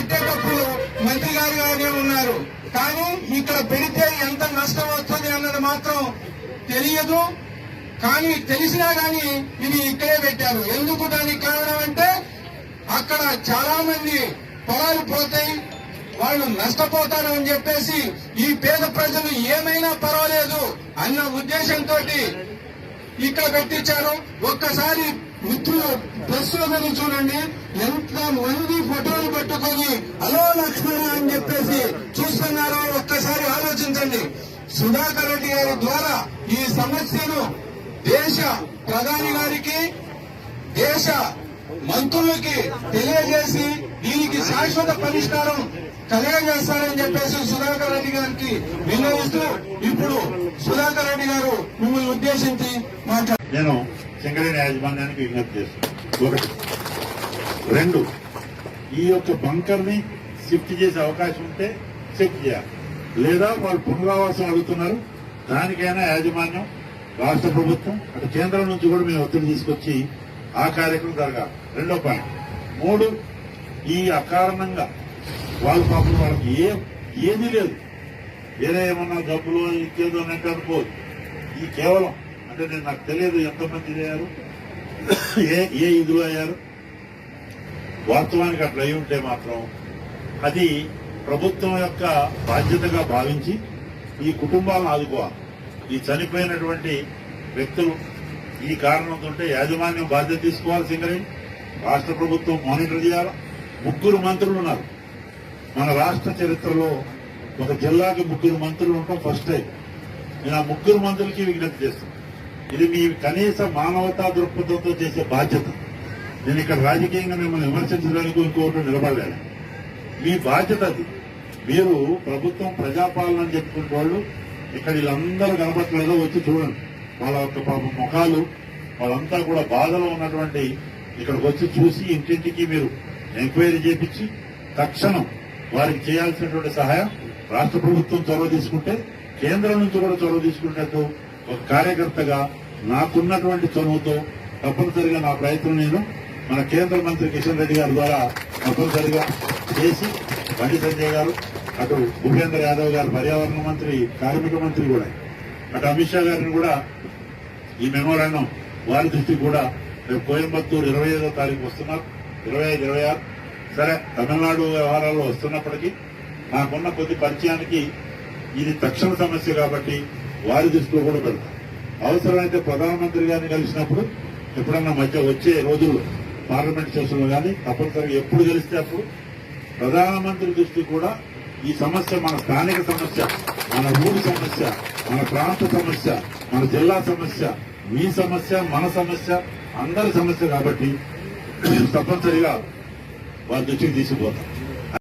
పెట్టేటప్పుడు మంత్రి గారు గారే ఉన్నారు. కానీ ఇక్కడ పెడితే ఎంత నష్టం వస్తుంది అన్నది మాత్రం తెలియదు. కానీ తెలిసినా కానీ ఇది ఇక్కడే పెట్టారు. ఎందుకు దానికి కారణం అంటే అక్కడ చాలా మంది పొలాలు పోతాయి వాళ్ళు నష్టపోతారు అని చెప్పేసి ఈ పేద ప్రజలు ఏమైనా పర్వాలేదు అన్న ఉద్దేశంతో ఇక్కడ పెట్టించారు. ఒక్కసారి మిత్రులు ప్రెస్లో చూడండి. ఎంత మంది ఫోటోలు పెట్టుకొని హలో లక్ష్మణ అని చెప్పేసి చూస్తున్నారో. ఒక్కసారి ఆలోచించండి. సుధాకర్ రెడ్డి గారి ద్వారా ఈ సమస్యను దేశ ప్రధాని గారికి దేశ మంత్రులకి తెలియజేసి దీనికి శాశ్వత పరిష్కారం కలిగజేస్తారని చెప్పేసి సుధాకర్ రెడ్డి గారికి విన్నవిస్తూ ఇప్పుడు సుధాకర్ రెడ్డి గారు మిమ్మల్ని ఉద్దేశించి మాట్లాడారు సింగరేణి యాజమాన్యానికి విజ్ఞప్తి చేస్తున్నాను ఒకటి. రెండు. ఈ యొక్క బంకర్ని షిఫ్ట్ చేసే అవకాశం ఉంటే చెక్ చేయాలి. లేదా వాళ్ళు పునరావాసం అడుగుతున్నారు. దానికైనా యాజమాన్యం రాష్ట్ర ప్రభుత్వం అటు కేంద్రం నుంచి కూడా మేము ఒత్తిడి తీసుకొచ్చి ఆ కార్యక్రమం జరగాలి. రెండో పాయింట్. మూడు ఈ అకారణంగా వాళ్ళ పాపం వాళ్ళకి ఏ ఏమీ లేదు. వేరే ఏమన్నా జబ్బులు ఇంకేదో అన్నట్టు ఈ కేవలం అంటే నేను నాకు తెలియదు ఎంతమంది అయ్యారు ఏ ఏ ఇదిలో అయ్యారు. వాస్తవానికి అట్లా అయి ఉంటే మాత్రం అది ప్రభుత్వం యొక్క బాధ్యతగా భావించి ఈ కుటుంబాలను ఆదుకోవాలి. ఈ చనిపోయినటువంటి వ్యక్తులు ఈ కారణంతో యాజమాన్యం బాధ్యత తీసుకోవాలి రాష్ట్ర ప్రభుత్వం మానిటర్ చేయాలి? ముగ్గురు మంత్రులు ఉన్నారు. మన రాష్ట్ర చరిత్రలో ఒక జిల్లాకి ముగ్గురు మంత్రులు ఉండటం ఫస్ట్ టైం నేను ఆ ముగ్గురు మంత్రులకి విజ్ఞప్తి చేస్తున్నాను ఇది మీ కనీస మానవతా దృక్పథంతో చేసే బాధ్యత. నేను ఇక్కడ రాజకీయంగా మిమ్మల్ని విమర్శించడానికి ఇంకోటి నిలబడలేదు. మీ బాధ్యత అది. మీరు ప్రభుత్వం ప్రజాపాలన అని చెప్పుకునే వాళ్ళు ఇక్కడ వీళ్ళందరూ కనపట్లేదో వచ్చి చూడండి. వాళ్ళ యొక్క పాప ముఖాలు వాళ్ళంతా కూడా బాధలో ఉన్నటువంటి ఇక్కడికి వచ్చి చూసి ఇంటింటికి మీరు ఎంక్వైరీ చేపించి తక్షణం వారికి చేయాల్సినటువంటి సహాయం రాష్ట్ర ప్రభుత్వం చొరవ తీసుకుంటే కేంద్రం నుంచి కూడా చొరవ తీసుకునేట్టు ఒక కార్యకర్తగా నాకున్నటువంటి చొరవతో తప్పనిసరిగా నా ప్రయత్నం నేను మన కేంద్ర మంత్రి కిషన్ రెడ్డి గారి ద్వారా తప్పనిసరిగా చేసి బండి సంజయ్ గారు అటు భూపేంద్ర యాదవ్ గారు పర్యావరణ మంత్రి కార్మిక మంత్రి కూడా అటు అమిత్ షా గారిని కూడా ఈ మెమోరాండం వారి దృష్టికి కూడా రేపు కోయంబత్తూరు ఇరవై ఐదో తారీఖు వస్తున్నారు. ఇరవై ఐదు ఇరవై ఆరు. సరే తమిళనాడు వ్యవహారాల్లో వస్తున్నప్పటికీ నాకున్న కొద్ది పరిచయానికి ఇది తక్షణ సమస్య కాబట్టి వారి దృష్టిలో కూడా పెడతాం అవసరమైతే ప్రధానమంత్రి గారిని కలిసినప్పుడు ఎప్పుడన్నా మధ్య వచ్చే రోజుల్లో పార్లమెంట్ సెషన్లో కానీ తప్పనిసరిగా ఎప్పుడు కలిస్తే అప్పుడు ప్రధానమంత్రి దృష్టి కూడా ఈ సమస్య మన స్థానిక సమస్య మన ఊరి సమస్య మన ప్రాంత సమస్య మన జిల్లా సమస్య మీ సమస్య మన సమస్య అందరి సమస్య కాబట్టి తప్పనిసరిగా వారి దృష్టికి తీసుకుపోతాం.